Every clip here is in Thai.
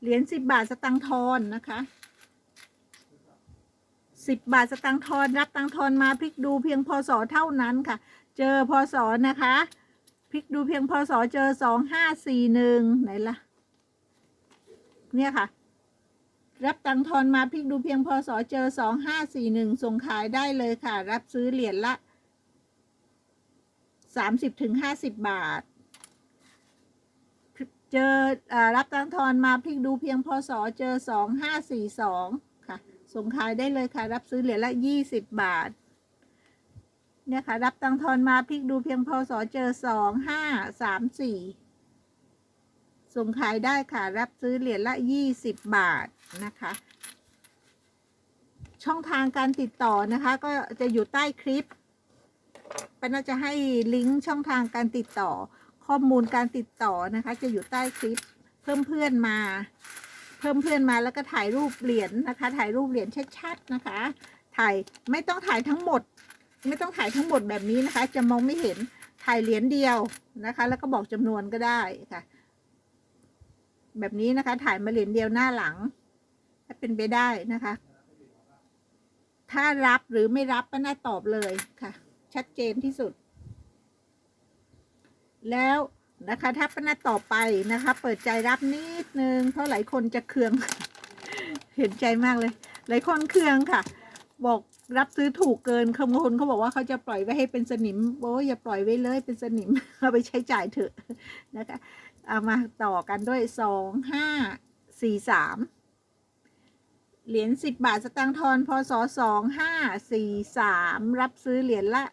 เหรียญสิบบาทสตังทอนนะคะสิบบาทสตังทอนรับตังทอนมาพลิกดูเพียงพศเท่านั้นค่ะ เจอพศนะคะพลิกดูเพียงพศเจอสองห้าสี่หนึ่งไหนล่ะ เนี่ยค่ะ รับตังทอนมาพลิกดูเพียงพศเจอสองห้าสี่หนึ่งส่งขายได้เลยค่ะ รับซื้อเหรียญละสามสิบถึงห้าสิบบาท เจออรับตังค์ทอนมาพลิกดูเพียงพศเจอสองห้าสี่สองค่ะส่งขายได้เลยค่ะ รับซื้อเหรียญละยี่สิบบาท เนี่ยค่ะ รับตังค์ทอนมาพลิกดูเพียงพศเจอสองห้าสามสี่ส่งขายได้ค่ะ รับซื้อเหรียญละยี่สิบบาทนะคะช่องทางการติดต่อนะคะ ก็จะอยู่ใต้คลิปปน่าจะให้ลิงก์ช่องทางการติดต่อ ข้อมูลการติดต่อนะคะ จะอยู่ใต้คลิปเพิ่มเพื่อนมา เพิ่มเพื่อนมาแล้วก็ถ่ายรูปเหรียญนะคะ ถ่ายรูปเหรียญชัดๆนะคะ ถ่ายไม่ต้องถ่ายทั้งหมด ไม่ต้องถ่ายทั้งหมดแบบนี้นะคะ จะมองไม่เห็นถ่ายเหรียญเดียวนะคะ แล้วก็บอกจำนวนก็ได้ค่ะ แบบนี้นะคะ ถ่ายมาเหรียญเดียวหน้าหลัง ถ้าเป็นไปได้นะคะ ถ้ารับหรือไม่รับก็น่าตอบเลยค่ะ ชัดเจนที่สุด แล้วนะคะถ้าปนัดต่อไปนะคะ เปิดใจรับนิดนึง เพราะหลายคนจะเคือง เห็นใจมากเลย หลายคนเคืองค่ะ บอกรับซื้อถูกเกินบางคนเขาบอกว่าเขาจะปล่อยไว้ให้เป็นสนิมโอ้ยอย่าปล่อยไว้เลยเป็นสนิมเอาไปใช้จ่ายเถอะนะคะเอามาต่อกันด้วยสองห้าสี่สามเหรียญสิบบาทสตางค์ทอนพศสองห้าสี่สามรับซื้อเหรียญละ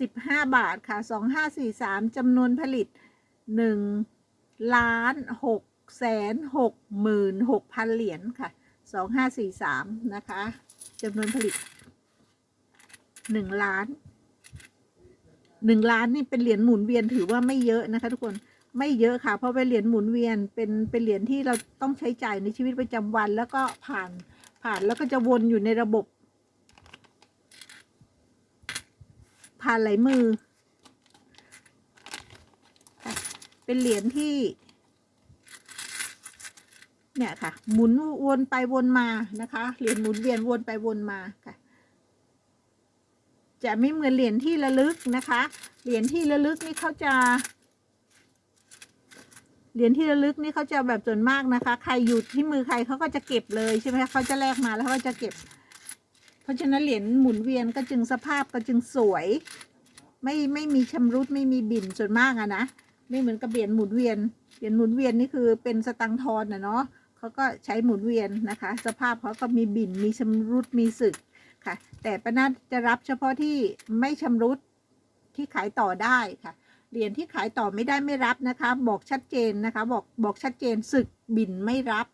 สิบห้าบาทค่ะสองห้าสี่สามจำนวนผลิตหนึ่งล้านหกแสนหกหมื่นหกพันเหรียญค่ะสองห้าสี่สามนะคะจำนวนผลิตหนึ่งล้านหนึ่งล้านนี่เป็นเหรียญหมุนเวียนถือว่าไม่เยอะนะคะทุกคนไม่เยอะค่ะ เพราะเป็นเหรียญหมุนเวียนเป็นเป็นเหรียญที่เราต้องใช้จ่ายในชีวิตประจำวัน แล้วก็ผ่านผ่านแล้วก็จะวนอยู่ในระบบ ผ่านไหลายมือ เป็นเหรียญที่ เนี่ยค่ะ หมุนวนไปวนมานะคะ เหรียญหมุนเวียนวนไปวนมาค่ะ จะไม่เหมือนเหรียญที่ระลึกนะคะ เหรียญที่ระลึกนี่เขาจะ เหรียญที่ระลึกนี่เขาจะแบบส่วนมากนะคะ ใครอยู่ที่มือใครเขาก็จะเก็บเลยใช่ไหมเขาจะแลกมาแล้วเขาก็จะเก็บ เพราะฉะนั้นเหรียญหมุนเวียนก็จึงสภาพก็จึงสวย ไม่ไม่มีชำรุดไม่มีบิ่นส่วนมากอะนะไม่เหมือนกับเหรียญหมุนเวียนเหรียญหมุนเวียนนี่คือเป็นสตังทอนนะเนาะเขาก็ใช้หมุนเวียนนะคะ สภาพเขาก็มีบิ่นมีชำรุดมีสึกค่ะ แต่ป้านาจะรับเฉพาะที่ไม่ชำรุดที่ขายต่อได้ค่ะเหรียญที่ขายต่อไม่ได้ไม่รับนะคะ บอกชัดเจนนะคะ บอกบอกชัดเจนสึกบิ่นไม่รับ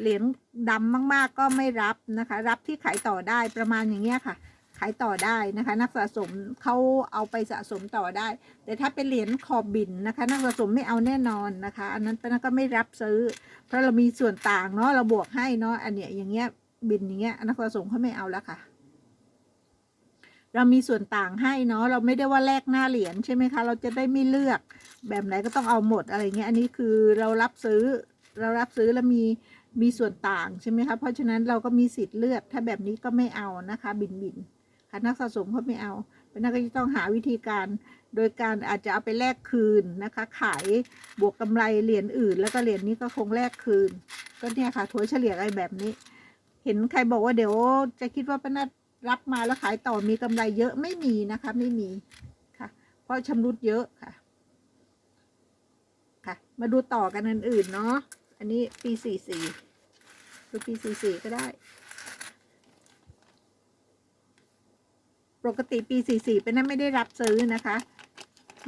เหรียญดำมากๆก็ไม่รับนะคะ รับที่ขายต่อได้ประมาณอย่างเงี้ยค่ะ ขายต่อได้นะคะ นักสะสมเขาเอาไปสะสมต่อได้ แต่ถ้าเป็นเหรียญขอบบินนะคะ นักสะสมไม่เอาแน่นอนนะคะ อันนั้นป้าก็ไม่รับซื้อ เพราะเรามีส่วนต่างเนาะเราบวกให้เนาะอันเนี้ยอย่างเงี้ยบินอย่างเงี้ยนักสะสมเขาไม่เอาแล้วค่ะเรามีส่วนต่างให้เนาะเราไม่ได้ว่าแลกหน้าเหรียญใช่ไหมคะ เราจะได้ไม่เลือกแบบไหนก็ต้องเอาหมดอะไรเงี้ยอันนี้คือเรารับซื้อเรารับซื้อแล้วมี มีส่วนต่างใช่ไหมคะ เพราะฉะนั้นเราก็มีสิทธิ์เลือก ถ้าแบบนี้ก็ไม่เอานะคะ บินบินค่ะนักสะสมเขาไม่เอาเป็นนักก็จะต้องหาวิธีการ โดยการอาจจะเอาไปแลกคืนนะคะ ขายบวกกำไรเหรียญอื่น แล้วก็เหรียญนี้ก็คงแลกคืน ก็เนี่ยค่ะถัวเฉลี่ยอะไรแบบนี้ เห็นใครบอกว่าเดี๋ยวจะคิดว่าป้านัดรับมาแล้วขายต่อมีกำไรเยอะไม่มีนะคะ ไม่มีค่ะ เพราะชำรุดเยอะค่ะ ค่ะ มาดูต่อกันอื่นๆเนาะอันนี้ปีสี่สี่ ดูปีสี่สี่ก็ได้ ปกติปีสี่สี่เป็นนั้นไม่ได้รับซื้อนะคะ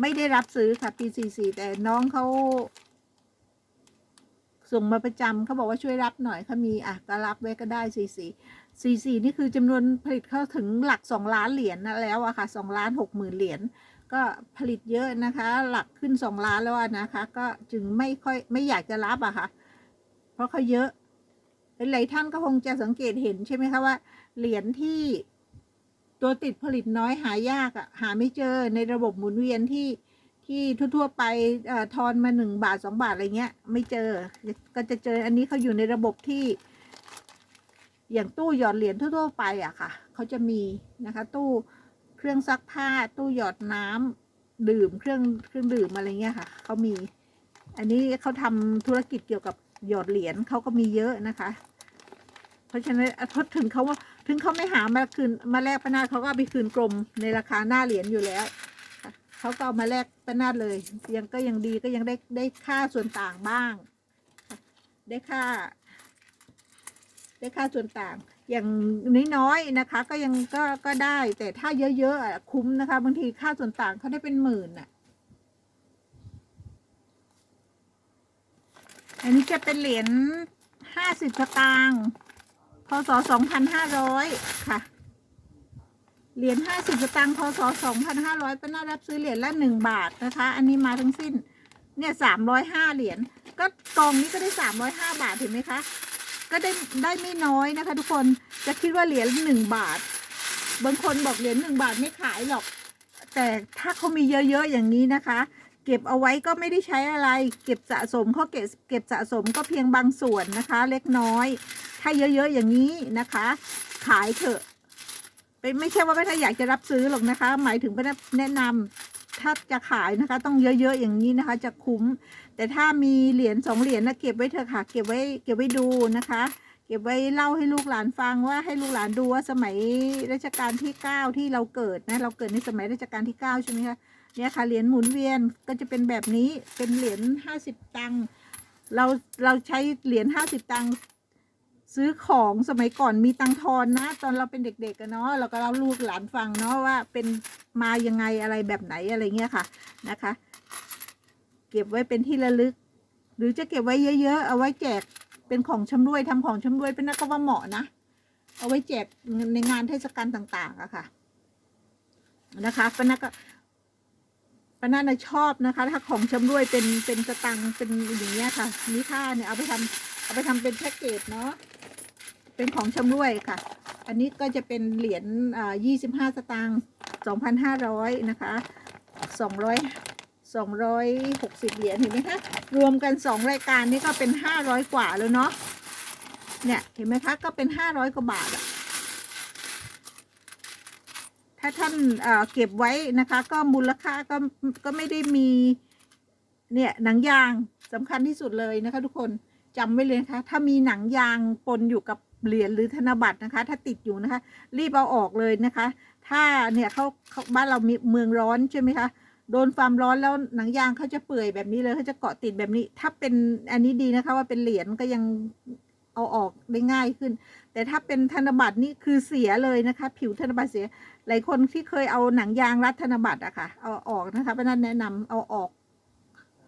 ไม่ได้รับซื้อค่ะปีสี่สี่แต่น้องเขาส่งมาประจำเขาบอกว่าช่วยรับหน่อยเขามีอะก็รับไว้ก็ได้สี่สี่สี่สี่นี่คือจำนวนผลิตเข้าถึงหลักสองล้านเหรียญนะแล้วอะค่ะสองล้านหกหมื่นเหรียญก็ผลิตเยอะนะคะ หลักขึ้นสองล้านแล้วนะคะ ก็จึงไม่ค่อยไม่อยากจะรับอะค่ะ เพราะเขาเยอะ หลายๆท่านก็คงจะสังเกตเห็นใช่ไหมคะว่า เหรียญที่ตัวติดผลิตน้อยหายากอะหาไม่เจอในระบบหมุนเวียนที่ที่ทั่ว ๆ ไปอทอนมาหนึ่งบาทสองบาทอะไรเงี้ย ไม่เจอ ก็จะเจออันนี้เขาอยู่ในระบบที่ อย่างตู้หยอดเหรียญทั่ว ๆ ไปอะค่ะเขาจะมีนะคะ ตู้เครื่องซักผ้า ตู้หยอดน้ำดื่มเครื่องเครื่องดื่มอะไรเงี้ยค่ะเขามี อันนี้เขาทำธุรกิจเกี่ยวกับ หยอดเหรียญเขาก็มีเยอะนะคะ เพราะฉะนั้นพอถึงเขาว่าถึงเขาไม่หามาคืนมาแลกประนาดเขาก็ไปคืนกรมในราคาหน้าเหรียญอยู่แล้วเขาก็เอามาแลกประนาดเลย ยังก็ยังดีก็ยังได้ได้ค่าส่วนต่างบ้าง ได้ค่า ได้ค่าส่วนต่าง อย่างน้อยๆนะคะ ก็ยังก็ก็ได้แต่ถ้าเยอะๆคุ้มนะคะบางทีค่าส่วนต่างเขาได้เป็นหมื่นอะ อันนี้จะเป็นเหรียญห้าสิบสตางค์พศสองพันห้าร้อยค่ะ เหรียญห้าสิบสตางค์พศสองพันห้าร้อยป้าน่ารับซื้อเหรียญละหนึ่งบาทนะคะ อันนี้มาทั้งสิ้น เนี่ยสามร้อยห้าเหรียญ ก็กองนี้ก็ได้สามร้อยห้าบาทเห็นไหมคะ ก็ได้ได้ไม่น้อยนะคะ ทุกคน จะคิดว่าเหรียญหนึ่งบาท บางคนบอกเหรียญหนึ่งบาทไม่ขายหรอก แต่ถ้าเขามีเยอะๆอย่างนี้นะคะ เก็บเอาไว้ก็ไม่ได้ใช้อะไร เก็บสะสมเขาเก็บเก็บสะสมก็เพียงบางส่วนนะคะ เล็กน้อย ถ้าเยอะๆอย่างนี้นะคะ ขายเถอะเป็นไม่ใช่ว่าไม่ถ้าอยากจะรับซื้อหรอกนะคะ หมายถึงไม่ได้แนะนำถ้าจะขายนะคะ ต้องเยอะๆอย่างนี้นะคะ จะคุ้ม แต่ถ้ามีเหรียญสองเหรียญนะเก็บไว้เถอะค่ะ เก็บไว้เก็บไว้ดูนะคะ เก็บไว้เล่าให้ลูกหลานฟังว่าให้ลูกหลานดูว่าสมัยรัชกาลที่เก้าที่เราเกิดนะเราเกิดในสมัยรัชกาลที่เก้าใช่ไหมคะ เนี่ยค่ะเหรียญหมุนเวียนก็จะเป็นแบบนี้เป็นเหรียญห้าสิบตังค์เราเราใช้เหรียญห้าสิบตังค์ซื้อของสมัยก่อนมีตังทอนนะ ตอนเราเป็นเด็กๆกันเนาะเราก็เล่าลูกหลานฟังเนาะว่าเป็นมายังไงอะไรแบบไหนอะไรเงี้ยค่ะนะคะ เก็บไว้เป็นที่ระลึก หรือจะเก็บไว้เยอะๆเอาไว้แจกเป็นของชำรวยทำของชำรวยเป็นนักก็ว่าเหมาะนะ เอาไว้แจกในงานเทศกาลต่างๆอะค่ะนะคะเป็นักก็ ปนักนะชอบนะคะ ถ้าของชำร่วยเป็นเป็นสตังค์เป็นอย่างเงี้ยค่ะนิท่าเนี่ยเอาไปทำเอาไปทำเป็นแพ็กเกจเนาะเป็นของชำร่วยค่ะ อันนี้ก็จะเป็นเหรียญอ่ายี่สิบห้าสตางค์สองพันห้าร้อยนะคะสองร้อยสองร้อยหกสิบเหรียญเห็นไหมคะรวมกันสองรายการนี่ก็เป็นห้าร้อยกว่าแล้วเนาะเนี่ยเห็นไหมคะก็เป็นห้าร้อยกว่าบาทอะ ถ้าท่านเอ่อเก็บไว้นะคะ ก็มูลค่าก็ก็ไม่ได้มีเนี่ยหนังยางสำคัญที่สุดเลยนะคะ ทุกคนจำไว้เลยนะคะถ้ามีหนังยางปนอยู่กับเหรียญหรือธนบัตรนะคะ ถ้าติดอยู่นะคะ รีบเอาออกเลยนะคะ ถ้าเนี่ยเขาเขาบ้านเรามีเมืองร้อนใช่ไหมคะโดนความร้อนแล้วหนังยางเขาจะเปื่อยแบบนี้เลยเขาจะเกาะติดแบบนี้ ถ้าเป็นอันนี้ดีนะคะ ว่าเป็นเหรียญก็ยังเอาออกได้ง่ายขึ้น แต่ถ้าเป็นธนบัตรนี่คือเสียเลยนะคะ ผิวธนบัตรเสีย หลายคนที่เคยเอาหนังยางรัดธนบัตรอะค่ะ เอาออกนะคะเพรานั้นแนะนำเอาออก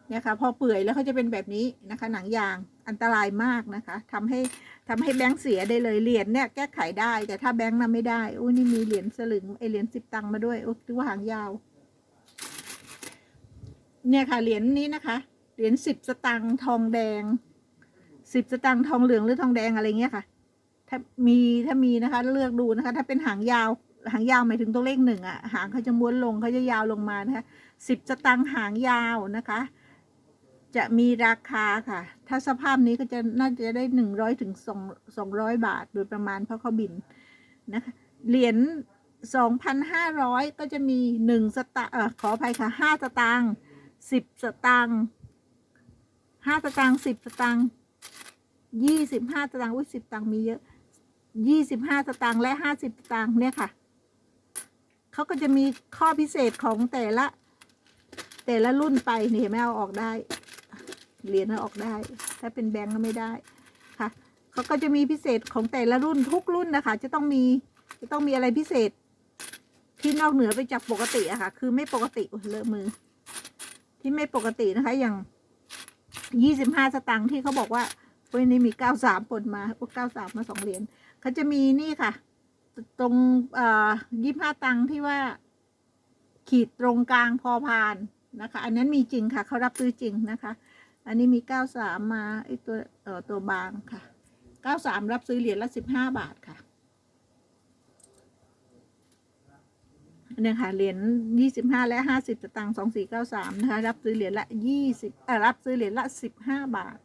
เนี่ยค่ะพอเปื่อยแล้วเขาจะเป็นแบบนี้นะคะ หนังยางอันตรายมากนะคะทำให้ทำให้แบงค์เสียได้เลยเหรียญเนี่ยแก้ไขได้ แต่ถ้าแบงค์น่ะไม่ได้โอ้นี่มีเหรียญสลึงไอเหรียญสิบตังค์มาด้วยโอ้ถือว่าหางยาว เนี่ยค่ะเหรียญนี้นะคะเหรียญสิบสตังค์ทองแดงสิบสตังค์ทองเหลืองหรือทองแดงอะไรเงี้ยค่ะ ถ้ามีถ้ามีนะคะ เลือกดูนะคะ ถ้าเป็นหางยาว หางยาวหมายถึงตัวเลขหนึ่งอะหางเขาจะม้วนลงเขาจะยาวลงมานะคะสิบสตังค์หางยาวนะคะ จะมีราคาค่ะ ถ้าสภาพนี้ก็จะน่าจะได้หนึ่งร้อยถึงสองสองร้อยบาทโดยประมาณเพราะเขาบินนะคะเหรียญสองพันห้าร้อยก็จะมีหนึ่งสตางค์ขออภัยค่ะห้าสตางค์สิบสตางค์ห้าสตางค์สิบสตางค์ยี่สิบห้าสตางค์อุ้ยสิบตังค์มีเยอะยี่สิบห้าสตางค์และห้าสิบสตางค์เนี่ยค่ะ เขาก็จะมีข้อพิเศษของแต่ละ แต่ละรุ่นไปนี่เห็นไหมเอาออกได้เหรียญเอาออกได้ ถ้าเป็นแบงก์ก็ไม่ได้ค่ะเขาก็จะมีพิเศษของแต่ละรุ่นทุกรุ่นนะคะ จะต้องมีจะต้องมีอะไรพิเศษ ที่นอกเหนือไปจากปกติอะค่ะ คือไม่ปกติเลอะมือ ที่ไม่ปกตินะคะ อย่างยี่สิบห้าสตางค์ที่เขาบอกว่าว้ยนี่มีเก้าสามปนมาโอ้เก้าสามมาสองเหรียญเขาจะมีนี่ค่ะ ตรงเอ่อยี่ห้าตังที่ว่า ขีดตรงกลางพอพานนะคะ อันนั้นมีจริงค่ะ เขารับซื้อจริงนะคะ อันนี้มีเก้าสามมาไอตัวเอ่อตัวบางค่ะเก้าสามรับซื้อเหรียญละสิบห้าบาทค่ะเนี่ยค่ะเหรียญยี่สิบห้าและห้าสิบตางค์สองสี่เก้าสามนะคะ รับซื้อเหรียญละยี่สิบเอ่อรับซื้อเหรียญละสิบห้าบาท